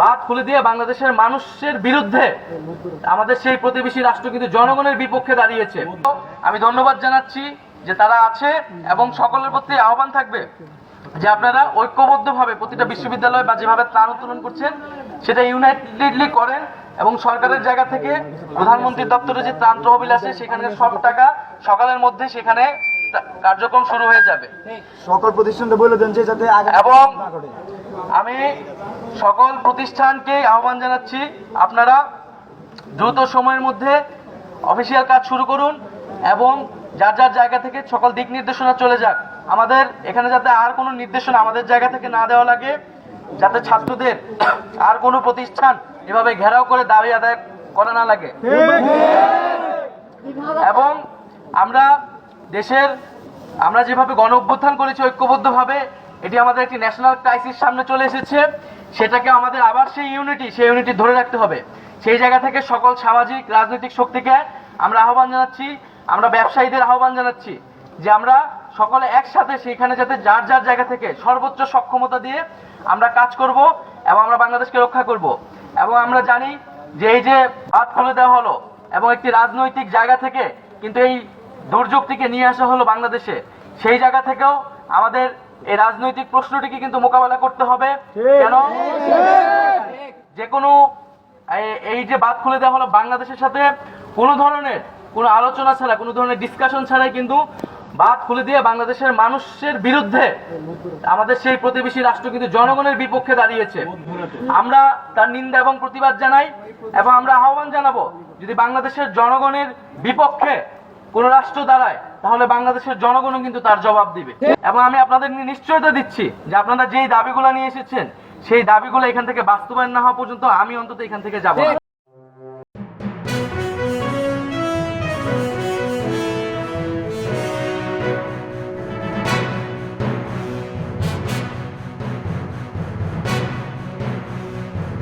বাদ খুলে দিয়ে বাংলাদেশের মানুষের বিরুদ্ধে আমাদের সেই প্রতিবেশী রাষ্ট্র কিন্তু জনগণের বিপক্ষে দাঁড়িয়েছে। আমি ধন্যবাদ জানাচ্ছি যে তারা আছে এবং সকলের প্রতি আহ্বান থাকবে যে আপনারা ঐক্যবদ্ধভাবে প্রতিটা বিশ্ববিদ্যালয় বা যেভাবে ত্রাণ উত্তোলন করছেন, সেটা ইউনাইটেডলি করেন এবং সরকারের জায়গা থেকে প্রধানমন্ত্রীর দপ্তরে যে ত্রাণ তহবিল আছে, সেখানে সব টাকা সকালের মধ্যে সেখানে কার্যক্রম শুরু হয়ে যাবে। সকল প্রতিষ্ঠানটা বলে দেন যে যাতে এবং আমি সকল প্রতিষ্ঠানকে আহ্বান জানাচ্ছি আপনারা দ্রুত সময়ের মধ্যে অফিসিয়াল কাজ শুরু করুন এবং যার যার জায়গা থেকে সকল দিক নির্দেশনা চলে যাক। আমাদের এখানে যাতে আর কোনো নির্দেশনা আমাদের জায়গা থেকে না দেওয়া লাগে যাতে ছাত্রদের আর কোনো প্রতিষ্ঠান এভাবে ঘেরাও করে দাবি আদায় করা না লাগে। এবং আমরা দেশের আমরা যেভাবে গণ অভ্যুত্থান করেছি ঐক্যবদ্ধভাবে, এটি আমাদের একটি ন্যাশনাল ক্রাইসিস সামনে চলে এসেছে। সেটাকে আমাদের আবার সেই ইউনিটি সেই ইউনিটি ধরে রাখতে হবে। সেই জায়গা থেকে সকল সামাজিক, রাজনৈতিক শক্তিকে আমরা আহ্বান জানাচ্ছি, আমরা ব্যবসায়ীদের আহ্বান জানাচ্ছি যে আমরা সকলে একসাথে সেইখানে যাতে যার যার জায়গা থেকে সর্বোচ্চ সক্ষমতা দিয়ে আমরা কাজ করব এবং আমরা বাংলাদেশকে রক্ষা করব। এবং আমরা জানি যে এই যে বাদ খুলে দেওয়া হলো এবং একটি রাজনৈতিক জায়গা থেকে কিন্তু এই দুর্যোগটিকে নিয়ে আসা হলো বাংলাদেশে। সেই জায়গা থেকেও আমাদের এই রাজনৈতিক প্রশ্নটিকে কিন্তু মোকাবেলা করতে হবে। কেন? যে কোনো এই- যে বাদ খুলে দেওয়া হলো বাংলাদেশের সাথে কোনো ধরনের কোনো আলোচনা ছাড়া কোনো ধরনের ডিসকাশন ছাড়াই কিন্তু বাদ খুলে দিয়ে বাংলাদেশের মানুষের বিরুদ্ধে আমাদের সেই প্রতিবেশী রাষ্ট্র কিন্তু জনগণের বিপক্ষে দাঁড়িয়েছে। আমরা তার নিন্দা এবং প্রতিবাদ জানাই এবং আমরা আহ্বান জানাব যদি বাংলাদেশের জনগণের বিপক্ষে কোন রাষ্ট্র দাঁড়ায় তাহলে বাংলাদেশের জনগণও কিন্তু তার জবাব দিবে। এবং আমি আপনাদের নিশ্চয়তা দিচ্ছি যে আপনারা যেই দাবিগুলো নিয়ে এসেছেন সেই দাবিগুলো এখান থেকে বাস্তবায়ন না হওয়া পর্যন্ত আমি অন্তত এখান থেকে যাব না।